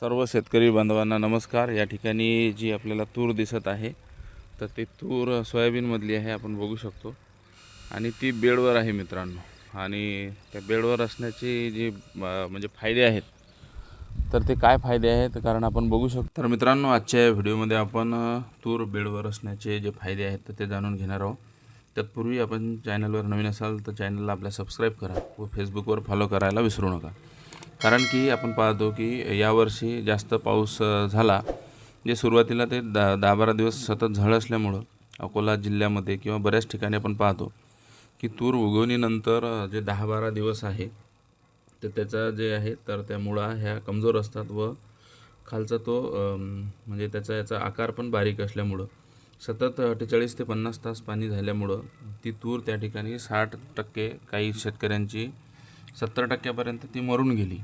सर्व शेतकरी बांधवांना नमस्कार. या ठिकाणी जी आपल्याला तूर दिसत आहे तर ती तूर सोयाबीनमधली आहे आपण बघू शकतो. आणि ती बेडवर आहे मित्रांनो. आणि त्या बेडवर असण्याची जी म्हणजे फायदे आहेत तर ते काय फायदे आहेत कारण आपण बघू शकतो. तर मित्रांनो आजच्या या व्हिडिओमध्ये आपण तूर बेडवर असण्याचे जे फायदे आहेत तर ते जाणून घेणार आहोत. तत्पूर्वी आपण चॅनलवर नवीन असाल तर चॅनलला आपल्या सबस्क्राईब करा व फेसबुकवर फॉलो करायला विसरू नका. कारण की आपण पाहतो की यावर्षी जास्त पाऊस झाला. जे सुरुवातीला ते दा दहा बारा दिवस सतत झळ असल्यामुळं अकोला जिल्ह्यामध्ये किंवा बऱ्याच ठिकाणी आपण पाहतो की तूर उगवणीनंतर जे दहा बारा दिवस आहे तर त्याचा जे आहे तर त्या मुळा ह्या कमजोर असतात व खालचा तो म्हणजे त्याचा याचा आकार पण बारीक असल्यामुळं सतत अठ्ठेचाळीस ते पन्नास तास पाणी झाल्यामुळं ती तूर त्या ठिकाणी साठ टक्के काही शेतकऱ्यांची सत्तर टक्क्यापर्यंत ती मरून गेली.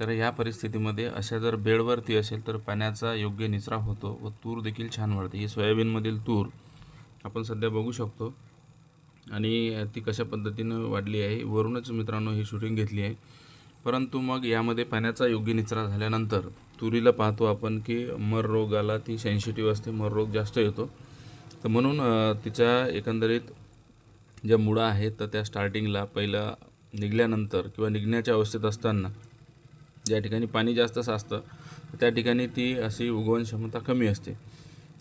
तर या परिस्थितीमध्ये अशा जर बेडवरती असेल तर पाण्याचा योग्य निचरा होतो व तूर देखील छान वाढते. ही सोयाबीनमधील तूर आपण सध्या बघू शकतो. आणि ती कशा पद्धतीनं वाढली आहे वरूनच मित्रांनो ही शूटिंग घेतली आहे. परंतु मग यामध्ये पाण्याचा योग्य निचरा झाल्यानंतर तुरीला पाहतो आपण की मर रोगाला ती सेन्सिटिव्ह असते मर रोग जास्त येतो. तर म्हणून तिच्या एकंदरीत ज्या मुळा आहेत तर त्या स्टार्टिंगला पहिला निघल्यानंतर किंवा निघण्याच्या अवस्थेत असताना ज्या ठिकाणी पाणी जास्त साचतं त्या ठिकाणी ती अशी उगवण क्षमता कमी असते.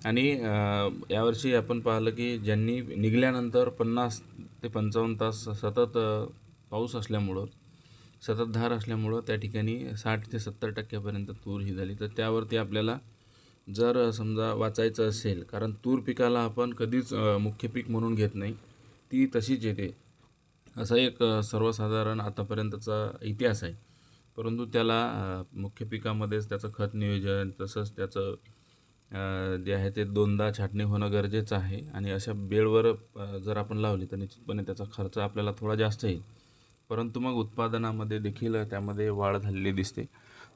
आणि यावर्षी आपण पाहिलं की ज्यांनी निघल्यानंतर पन्नास ते पंचावन्न तास सतत पाऊस असल्यामुळं सततधार असल्यामुळं त्या ठिकाणी साठ ते सत्तर टक्क्यापर्यंत तूर ही झाली. तर त्यावरती आपल्याला जर समजा वाचायचं असेल कारण तूर पिकाला आपण कधीच मुख्य पीक म्हणून घेत नाही ती तशीच येते. असा एक सर्वसाधारण आतापर्यंतचा इतिहास आहे. परंतु त्याला मुख्य पिकामध्येच त्याचं खत नियोजन तसंच त्याचं जे आहे ते दोनदा छाटणी होणं गरजेचं आहे. आणि अशा बेळवर जर आपण लावली तर निश्चितपणे त्याचा खर्च आपल्याला थोडा जास्त येईल. परंतु मग उत्पादनामध्ये देखील त्यामध्ये वाढ झालेली दिसते.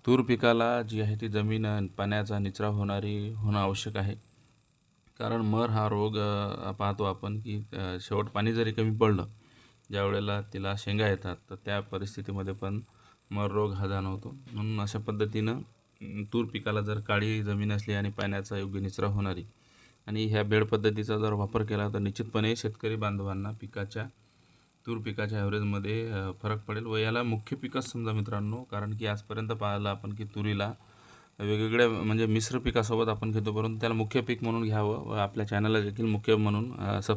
तूर पिकाला जी आहे ती जमीन पाण्याचा निचरा होणारी होणं आवश्यक आहे. कारण मर हा रोग पाहतो आपण की शेवट पाणी जरी कमी पडलं ज्या वेळेला तिला शेंगा येतात तर त्या परिस्थितीमध्ये पण मर रोग हा जाणवतो. म्हणून अशा पद्धतीनं तूर पिकाला जर काळी जमीन असली आणि पाण्याचा योग्य निचरा होणारी आणि ह्या बेड पद्धतीचा जर वापर केला तर निश्चितपणे शेतकरी बांधवांना पिकाच्या तूर पिकाच्या ॲव्हरेजमध्ये फरक पडेल. व याला मुख्य पिकच समजा मित्रांनो कारण की आजपर्यंत पाहिलं आपण की तुरीला वेगवेगळ्या म्हणजे मिश्र पिकासोबत आपण घेतो परंतु त्याला मुख्य पीक म्हणून घ्यावं व आपल्या चॅनलला देखील मुख्य म्हणून सब